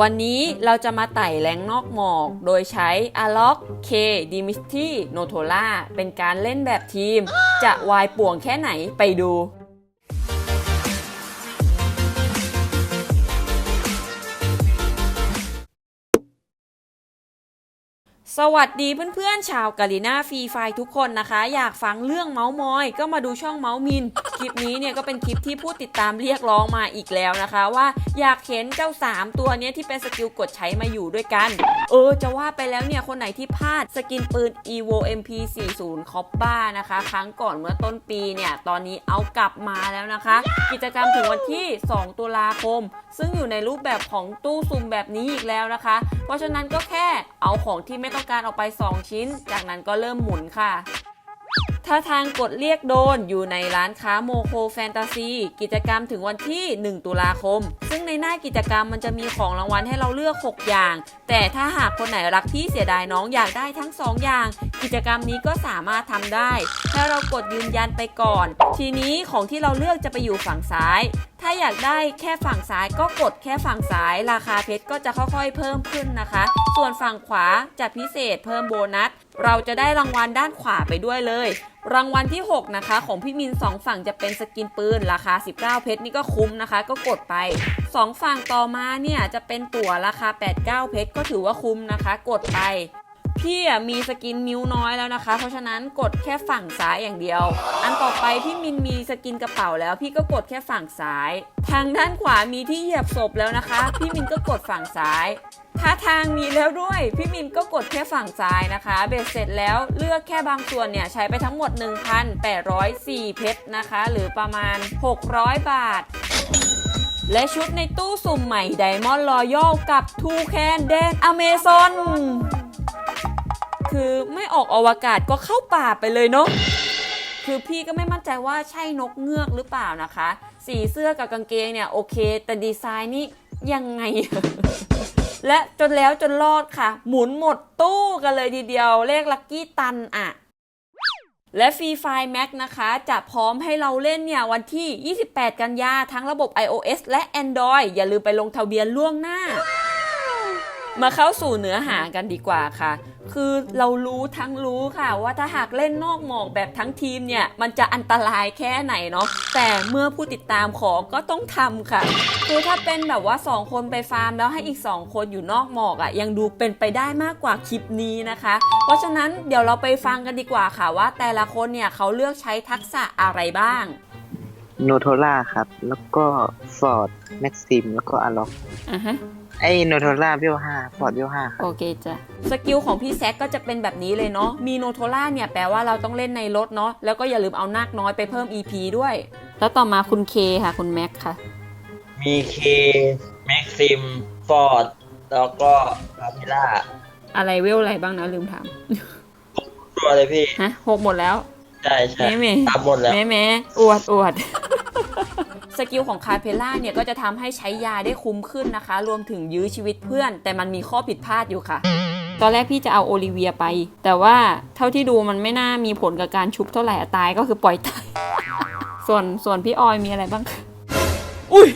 วันนี้เราจะมาไต่แรงนอกหมอก โดยใช้ a l o c K d i m i s t y n o t o l a เป็นการเล่นแบบทีม จะวายป่วงแค่ไหนไปดูสวัสดีเพื่อนๆ ชาวกาลิน่าฟรีไฟทุกคนนะคะ อยากฟังเรื่องเมาส์มอย ก็มาดูช่องเมาส์มิน ลิปนี้เนี่ยก็เป็นคลิปที่ผู้ติดตามเรียกร้องมาอีกแล้วนะคะ ว่าอยากเห็นเจ้า 3 ตัวเนี้ยที่เป็นสกิลกดใช้มาอยู่ด้วยกัน เออ จะว่าไปแล้วเนี่ย คนไหนที่พลาดสกินปืน evo mp 4 0 c o p p a นะคะ ครั้งก่อนเมื่อต้นปีเนี่ย ตอนนี้เอากลับมาแล้วนะคะ กิจกรรมถึงวันที่ 2 ตุลาคม ซึ่งอยู่ในรูปแบบของตู้ซุ่มแบบนี้อีกแล้วนะคะ เพราะฉะนั้นก็แค่เอาของที่ไม่ต้องการออกไป 2 ชิ้น จากนั้นก็เริ่มหมุนค่ะ ถ้าทางกดเรียกโดนอยู่ในร้านค้าโมโคแฟนตาซี กิจกรรมถึงวันที่ 1 ตุลาคม ซึ่งในหน้ากิจกรรมมันจะมีของรางวัลให้เราเลือก 6 อย่าง แต่ถ้าหากคนไหนรักพี่เสียดายน้องอยากได้ทั้ง 2 อย่าง กิจกรรมนี้ก็สามารถทำได้ ถ้าเรากดยืนยันไปก่อน ทีนี้ของที่เราเลือกจะไปอยู่ฝั่งซ้าย ถ้าอยากได้แค่ฝั่งซ้ายก็กดแค่ฝั่งซ้าย ราคาเพชรก็จะค่อยๆ เพิ่มขึ้นนะคะ ส่วนฝั่งขวาจะพิเศษเพิ่มโบนัส เราจะได้รางวัลด้านขวาไปด้วยเลย รางวัลที่ 6 นะคะ ของพี่มิน 2 ฝั่งจะเป็นสกินปืน ราคา 19 เพชรนี่ก็คุ้มนะคะ ก็กดไป 2 ฝั่งต่อมาเนี่ย จะเป็นตั๋วราคา 89 เพชรก็ถือว่าคุ้มนะคะ กดไป พี่มีสกินนิ้วน้อยแล้วนะคะ เพราะฉะนั้นกดแค่ฝั่งซ้ายอย่างเดียว อันต่อไปพี่มินมีสกินกระเป๋าแล้ว พี่ก็กดแค่ฝั่งซ้าย ทางด้านขวามีที่เหยียบศพแล้วนะคะ พี่มินก็กดฝั่งซ้าย ถ้าทางมีแล้วด้วย พี่มินก็กดแค่ฝั่งซ้ายนะคะ เบ็ดเสร็จแล้วเลือกแค่บางส่วนเนี่ยใช้ไปทั้งหมด 1,804 เพชรนะคะ หรือประมาณ 600 บาท และชุดในตู้สุ่มใหม่ไดมอนด์รอยัลกับทูแคนแดนอเมซอนคือไม่ออกอวกาศก็เข้าป่าไปเลยเนาะคือพี่ก็ไม่มั่นใจว่าใช่นกเงือกหรือเปล่านะคะ สีเสื้อกับกางเกงเนี่ยโอเค แต่ดีไซน์นี่ยังไง และจนแล้วจนรอดค่ะ หมุนหมดตู้กันเลยทีเดียว เลขลัคกี้ตันอะและฟรีไฟแม็กนะคะ จะพร้อมให้เราเล่นเนี่ยวันที่ 28 กันยาทั้งระบบ iOS และ Android อย่าลืมไปลงทะเบียนล่วงหน้า มาเข้าสู่เนื้อหากันดีกว่าค่ะ คือเรารู้ทั้งรู้ค่ะ ว่าถ้าหากเล่นนอกหมอกแบบทั้งทีมเนี่ย มันจะอันตรายแค่ไหนเนาะ แต่เมื่อผู้ติดตามขอก็ต้องทำค่ะ คือถ้าเป็นแบบว่า 2 คนไปฟาร์มแล้วให้อีก 2 คนอยู่นอกหมอกอะ่ะยังดูเป็นไปได้มากกว่าคลิปนี้นะคะ เพราะฉะนั้นเดี๋ยวเราไปฟังกันดีกว่าค่ะว่า แต่ละคนเนี่ยเขาเลือกใช้ทักษะอะไรบ้างโนโทล่าครับ แล้วก็ฟอร์ดแม็กซิมแล้วก็อาล็อกอะฮะ ไอ้โนโทล่าเวลห้าฟอร์ดเวลห้าครับ โอเคจ้ะสกิลของพี่แซกก็จะเป็นแบบนี้เลยเนาะมีโนโทล่าเนี่ยแปลว่าเราต้องเล่นในรถเนาะแล้วก็อย่าลืมเอานาคน้อยไปเพิ่ม EP ด้วย แล้วต่อมาคุณเคค่ะ คุณแม็กค่ะ มีเคแม็กซิมฟอร์ดแล้วก็คาเมล่าอะไรเวลอะไรบ้างนะลืมถามตัวเลยพี่ ฮะหกหมดแล้ว ใช่ใช่แม่แม่ ตามหมดแล้ว แม่แม่อวดอวด สกิลของคาเพล่าเนี่ยก็จะทำให้ใช้ยาได้คุ้มขึ้นนะคะ รวมถึงยื้อชีวิตเพื่อน แต่มันมีข้อผิดพลาดอยู่ค่ะ ตอนแรกพี่จะเอาโอลิเวียไป แต่ว่าเท่าที่ดูมันไม่น่ามีผลกับการชุบเท่าไหร่อะตายก็คือปล่อยตาย ส่วนส่วนพี่ออยมีอะไรบ้าง อุ้ย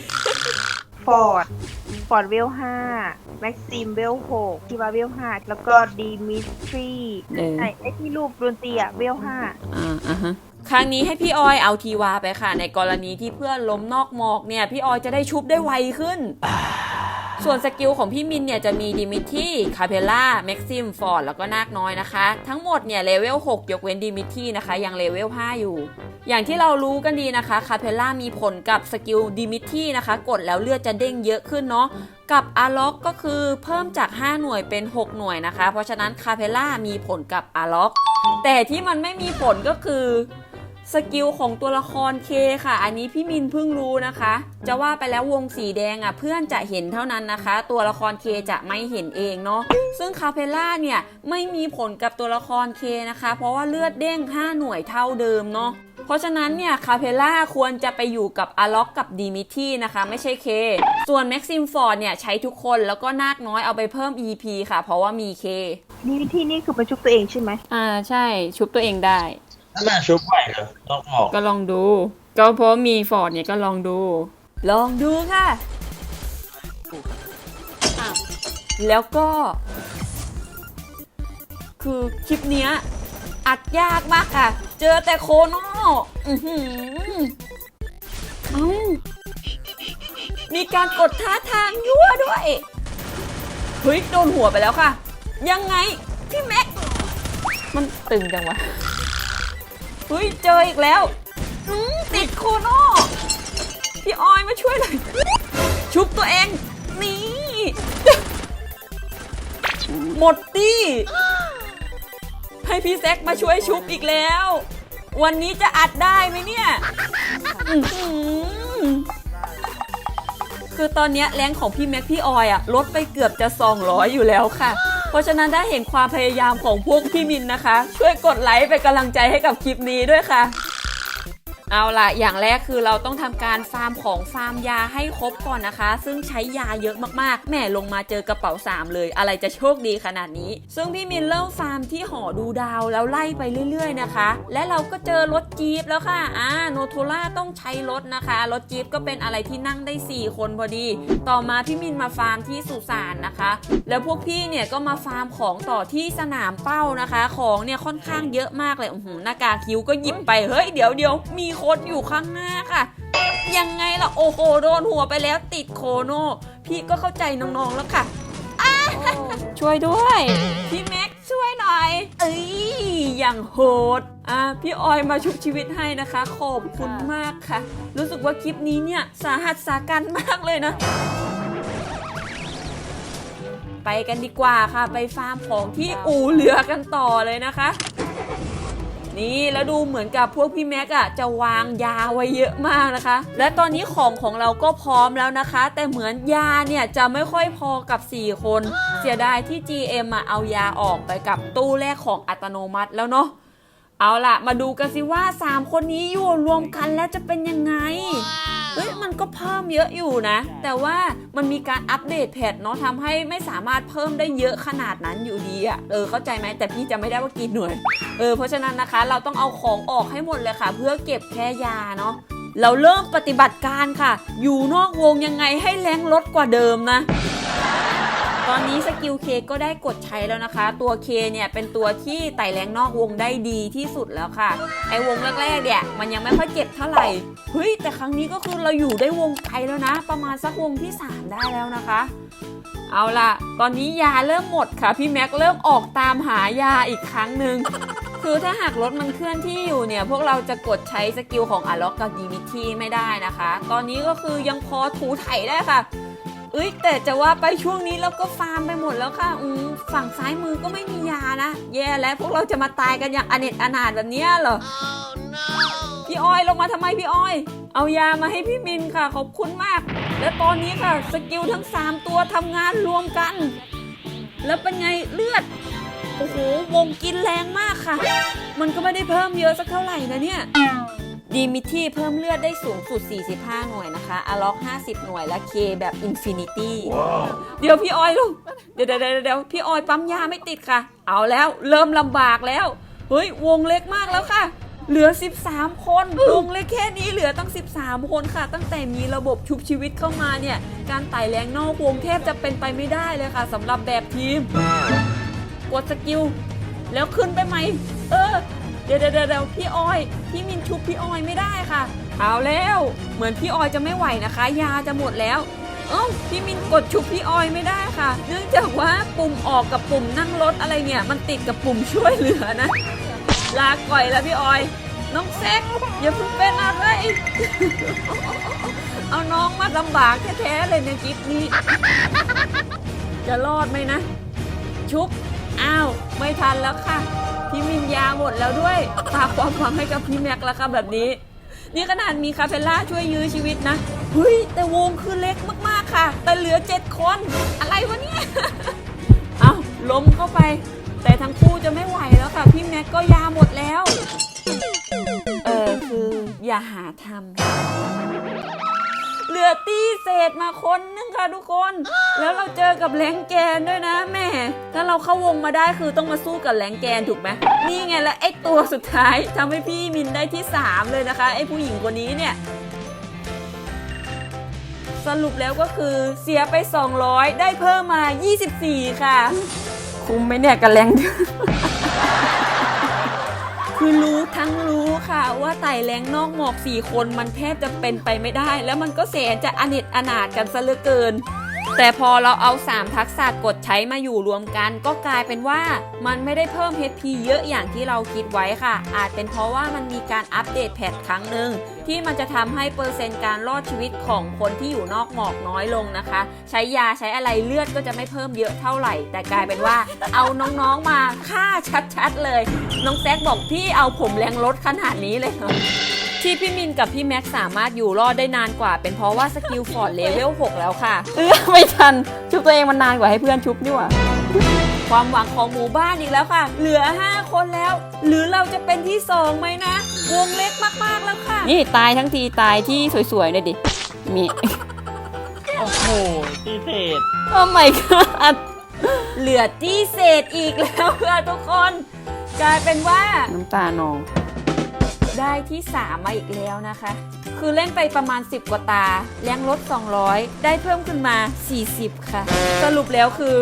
ฟอร์ด ฟอร์ดเวลห้าแม็กซิมเวลหกคิวาเวลห้าแล้วก็ดีมิทรีเออ ไอ้ไอ้ที่รูปดนตรีอะเวลห้าอ่าอ่าฮะครั้งนี้ให้พี่ออยเอาทีวาไปค่ะ ในกรณีที่เพื่อนล้มนอกหมอกเนี่ย พี่ออยจะได้ชุบได้ไวขึ้น ส่วนสกิลของพี่มินเนี่ยจะมีดิมิทีคาเพล่าแม็กซิมฟอร์ดแล้วก็นาคน้อยนะคะ ทั้งหมดเนี่ยเลเวล6 ยกเว้นดิมิทีนะคะ ยังเลเวล5อยู่ อย่างที่เรารู้กันดีนะคะคาเพล่ามีผลกับสกิลดิมิทีนะคะ กดแล้วเลือดจะเด้งเยอะขึ้นเนาะกับอาล็อกก็คือเพิ่มจาก 5 หน่วยเป็น 6 หน่วยนะคะ เพราะฉะนั้นคาเพล่ามีผลกับอาล็อกแต่ที่มันไม่มีผลก็คือ สกิลของตัวละครเคค่ะ อันนี้พี่มินเพิ่งรู้นะคะ จะว่าไปแล้ววงสีแดงอะเพื่อนจะเห็นเท่านั้นนะคะ ตัวละครเคจะไม่เห็นเองเนาะซึ่งคาเพล่าเนี่ยไม่มีผลกับตัวละครเคนะคะ เพราะว่าเลือดเด้ง 5 หน่วยเท่าเดิมเนาะเพราะฉะนั้นเนี่ยคาเพล่าควรจะไปอยู่กับอาล็อกกับดีมิที่นะคะ ไม่ใช่เคส่วนแม็กซิมฟอร์ดเนี่ยใช้ทุกคนแล้วก็นาคน้อยเอาไปเพิ่ม EP ค่ะ เพราะว่ามีเคดีมิทรีนี่คือเป็นชุบตัวเองใช่ไหมอ่าใช่ชุบตัวเองได้ ถ้ามาชุบไหวเหรอนอกหมอกก็ลองดู ก็เพราะมีฟอร์ดเนี่ยก็ลองดู ลองดูค่ะอ้าวแล้วก็ คือคลิปเนี้ย อัดยากมากค่ะ เจอแต่โคโน่อือหือเอ้ามีการกดท่าทางยั่วด้วย เฮ้ยโดนหัวไปแล้วค่ะ ยังไง พี่แม็ก มันตึงจังวะ เฮ้ยเจออีกแล้วติดโคโน่พี่ออยมาช่วยหน่อยชุบตัวเองนี่หมดดิให้พี่แซกมาช่วยชุบอีกแล้ว วันนี้จะอัดได้ไหมเนี่ยคือตอนนี้แรงของพี่แม็กพี่ออยอะลดไปเกือบจะ 200 อยู่แล้วค่ะ ราะฉะนั้นถ้าเห็นความพยายามของพวกพี่มินนะคะ ช่วยกดไลค์เป็นกำลังใจให้กับคลิปนี้ด้วยค่ะ เอาละอย่างแรกคือเราต้องทำการฟาร์มของฟาร์มยาให้ครบก่อนนะคะ ซึ่งใช้ยาเยอะมากๆ แหม่ลงมาเจอกระเป๋า 3 เลย อะไรจะโชคดีขนาดนี้ ซึ่งพี่มินเริ่มฟาร์มที่หอดูดาวแล้วไล่ไปเรื่อยๆนะคะ และเราก็เจอรถจี๊ปแล้วค่ะ อ่า โนโทล่าต้องใช้รถนะคะ รถจี๊ปก็เป็นอะไรที่นั่งได้ 4 คนพอดี ต่อมาพี่มินมาฟาร์มที่สุสานนะคะ แล้วพวกพี่เนี่ยก็มาฟาร์มของต่อที่สนามเป้านะคะ ของเนี่ยค่อนข้างเยอะมากเลยอื้อหือหน้ากากคิ้วก็หยิบไป เฮ้ย เดี๋ยวเดี๋ยวมีคนอยู่ข้างหน้าค่ะ ยังไงล่ะโอ้โหโดนหัวไปแล้วติดโคโน พี่ก็เข้าใจน้องๆแล้วค่ะอ้าช่วยด้วย พี่แม็กซ์ช่วยหน่อย เอ้ยอย่างโหดอะพี่ออยมาชุบชีวิตให้นะคะ ขอบคุณมากค่ะ รู้สึกว่าคลิปนี้เนี่ยสาหัสสากันมากเลยนะ ไปกันดีกว่าค่ะ ไปฟาร์มของที่อู่เรือกันต่อเลยนะคะ นี่แล้วดูเหมือนกับพวกพี่แม็กอะจะวางยาไว้เยอะมากนะคะ และตอนนี้ของของเราก็พร้อมแล้วนะคะ แต่เหมือนยาเนี่ยจะไม่ค่อยพอกับ 4 คน เสียดายที่ GM อะเอายาออกไปกับตู้แรกของอัตโนมัติแล้วเนาะเอาล่ะ มาดูกันสิว่า 3 คนนี้อยู่รวมกันแล้วจะเป็นยังไง เฮ้ยมันก็เพิ่มเยอะอยู่นะ แต่ว่ามันมีการอัปเดตแพทเนาะทำให้ไม่สามารถเพิ่มได้เยอะขนาดนั้นอยู่ดีอะเออเข้าใจไหมแต่พี่จะไม่ได้ว่ากี่หน่วยเออเพราะฉะนั้นนะคะ เราต้องเอาของออกให้หมดเลยค่ะ เพื่อเก็บแค่ยาเนาะเราเริ่มปฏิบัติการค่ะ อยู่นอกวงยังไงให้แรงลดกว่าเดิมนะ ตอนนี้สกิลเคก็ได้กดใช้แล้วนะคะ ตัวเคเนี่ยเป็นตัวที่ไต่แรงนอกวงได้ดีที่สุดแล้วค่ะ ไอวงแรกๆเนี่ยมันยังไม่ค่อยเจ็บเท่าไหร่ เฮ้ย แต่ครั้งนี้ก็คือเราอยู่ได้วงไกลแล้วนะ ประมาณสักวงที่ 3 ได้แล้วนะคะ เอาล่ะ ตอนนี้ยาเริ่มหมดค่ะ พี่แม็กเริ่มออกตามหายาอีกครั้งหนึ่งคือถ้าหากรถมันเคลื่อนที่อยู่เนี่ย พวกเราจะกดใช้สกิลของอาล็อกกับดีมิทีไม่ได้นะคะ ตอนนี้ก็คือยังพอถูไถได้ค่ะ เอ้ยแต่จะว่าไปช่วงนี้เราก็ฟาร์มไปหมดแล้วค่ะอืมฝั่งซ้ายมือก็ไม่มียานะ แย่แล้วพวกเราจะมาตายกันอย่างอเนจอนาถแบบเนี้ยเหรอ พี่อ้อยลงมาทำไมพี่อ้อย เอายามาให้พี่มินค่ะ ขอบคุณมาก และตอนนี้ค่ะ สกิลทั้ง 3 ตัวทำงานรวมกัน แล้วเป็นไงเลือด โอ้โหวงกินแรงมากค่ะ มันก็ไม่ได้เพิ่มเยอะสักเท่าไหร่นะเนี่ย ดีมิที่เพิ่มเลือดได้สูงสุด 45 หน่วยนะคะอาล็อก 50 หน่วยและเคแบบอินฟินิตี้เดี๋ยวพี่ออยลูกเดี๋ยวเดี๋ยวเดี๋ยวเดี๋ยวพี่ออยปั๊มยาไม่ติดค่ะ เอาแล้วเริ่มลำบากแล้ว เฮ้ย วงเล็กมากแล้วค่ะ เหลือ 13 คนวงเล็กแค่นี้เหลือตั้ง 13 คนค่ะ ตั้งแต่มีระบบชุบชีวิตเข้ามาเนี่ย การไต่แรงนอกวงแทบจะเป็นไปไม่ได้เลยค่ะสำหรับแบบทีม กดสกิลแล้วขึ้นไปไหม เออ เดี๋ยวเดี๋ยวเดี๋ยวพี่ออย พี่มินชุบพี่ออยไม่ได้ค่ะ เอาแล้วเหมือนพี่ออยจะไม่ไหวนะคะ ยาจะหมดแล้ว เอ้าพี่มินกดชุบพี่ออยไม่ได้ค่ะ เนื่องจากว่าปุ่มออกกับปุ่มนั่งรถอะไรเนี่ย มันติดกับปุ่มช่วยเหลือนะ ลาก่อยแล้วพี่ออย น้องแซกอย่าเพิ่งเป็นอะไรเอาน้องมาลำบากแท้ๆเลยในคลิปนี้ จะรอดไหมนะ ชุบ อ้าว ไม่ทันแล้วค่ะ พี่มินยาหมดแล้วด้วยฝากความหวังให้กับพี่แม็กแล้วค่ะแบบนี้ นี่ขนาดมีคาเฟล่าช่วยยื้อชีวิตนะเฮ้ยแต่วงคือเล็กมากๆค่ะ แต่เหลือเจ็ดคนอะไรวะเนี่ยเอาล้มเข้าไป แต่ทั้งคู่จะไม่ไหวแล้วค่ะ พี่แม็กก็ยาหมดแล้ว เออคืออย่าหาทำ เหลือตีเศษมาคนนึงค่ะทุกคน แล้วเราเจอกับแรงแกนด้วยนะแม่ถ้าเราเข้าวงมาได้คือต้องมาสู้กับแรงแกนถูกไหมนี่ไงแล้วไอตัวสุดท้ายทำให้พี่มินได้ที่ 3 เลยนะคะไอผู้หญิงคนนี้เนี่ยสรุปแล้วก็คือเสียไป 200 ได้เพิ่มมา 24 ค่ะ คุ้มไหมเนี่ยกับแรงดือน คือรู้ทั้งรู้ค่ะว่าไต่แรงนอกหมอกสี่คนมันแทบจะเป็นไปไม่ได้ แล้วมันก็แสนจะอเนจอนาถกันซะเหลือเกิน แต่พอเราเอา 3 ทักษะกดใช้มาอยู่รวมกัน ก็กลายเป็นว่ามันไม่ได้เพิ่ม HP เยอะอย่างที่เราคิดไว้ค่ะ อาจเป็นเพราะว่ามันมีการอัปเดตแพทครั้งหนึ่งที่มันจะทำให้เปอร์เซ็นต์การรอดชีวิตของคนที่อยู่นอกหมอกน้อยลงนะคะ ใช้ยาใช้อะไรเลือดก็จะไม่เพิ่มเยอะเท่าไหร่ แต่กลายเป็นว่าเอาน้องๆมาฆ่าชัดๆเลย น้องแซกบอกพี่เอาผมแรงลดขนาดนี้เลยเหรอ ที่พี่มินกับพี่แม็กซ์สามารถอยู่รอดได้นานกว่า เป็นเพราะว่าสกิลฟอร์ดเลเวล6แล้วค่ะ เออไม่ทัน ชุบตัวเองมันนานกว่าให้เพื่อนชุบนี่หว่าความหวังของหมู่บ้านอีกแล้วค่ะ เหลือ 5 คนแล้ว หรือเราจะเป็นที่2ไหมนะ วงเล็กมากๆแล้วค่ะ นี่ตายทั้งทีตายที่สวยๆเลยดิ มี โอ้โหที่เศษโอ้ my god เหลือที่เศษอีกแล้วค่ะทุกคน กลายเป็นว่า น้ำตานอง ได้ที่ 3 มาอีกแล้วนะคะ คือเล่นไปประมาณ 10 กว่าตา แรงลด 200 ได้เพิ่มขึ้นมา 40 ค่ะ สรุปแล้วคือ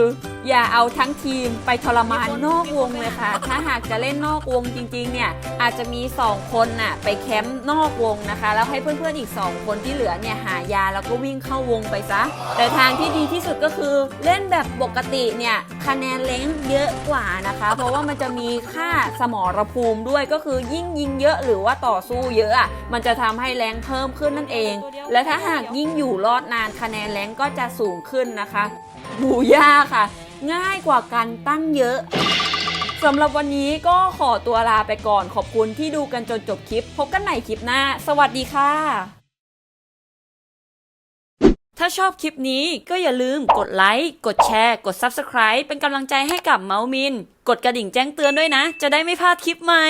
อย่าเอาทั้งทีมไปทรมานนอกวงเลยค่ะ ถ้าหากจะเล่นนอกวงจริงๆ เนี่ย อาจจะมี 2 คนน่ะไปแคมป์นอกวงนะคะ แล้วให้เพื่อนๆอีก 2 คนที่เหลือเนี่ยหายาแล้วก็วิ่งเข้าวงไปซะ แต่ทางที่ดีที่สุดก็คือเล่นแบบปกติเนี่ยคะแนนเล้งเยอะกว่านะคะ เพราะว่ามันจะมีค่าสมรภูมิด้วยก็คือยิ่งยิงเยอะหรือว่าต่อสู้เยอะอะมันจะทำให้แรงเพิ่มขึ้นนั่นเอง และถ้าหากยิ่งอยู่รอดนานคะแนนแรงก็จะสูงขึ้นนะคะบูย่าค่ะ ง่ายกว่ากันตั้งเยอะสำหรับวันนี้ก็ขอตัวลาไปก่อนขอบคุณที่ดูกันจนจบคลิป พบกันใหม่คลิปหน้า สวัสดีค่ะ ถ้าชอบคลิปนี้ก็อย่าลืมกดไลค์ กดแชร์ กด Subscribe เป็นกำลังใจให้กับเมาส์มิน กดกระดิ่งแจ้งเตือนด้วยนะ จะได้ไม่พลาดคลิปใหม่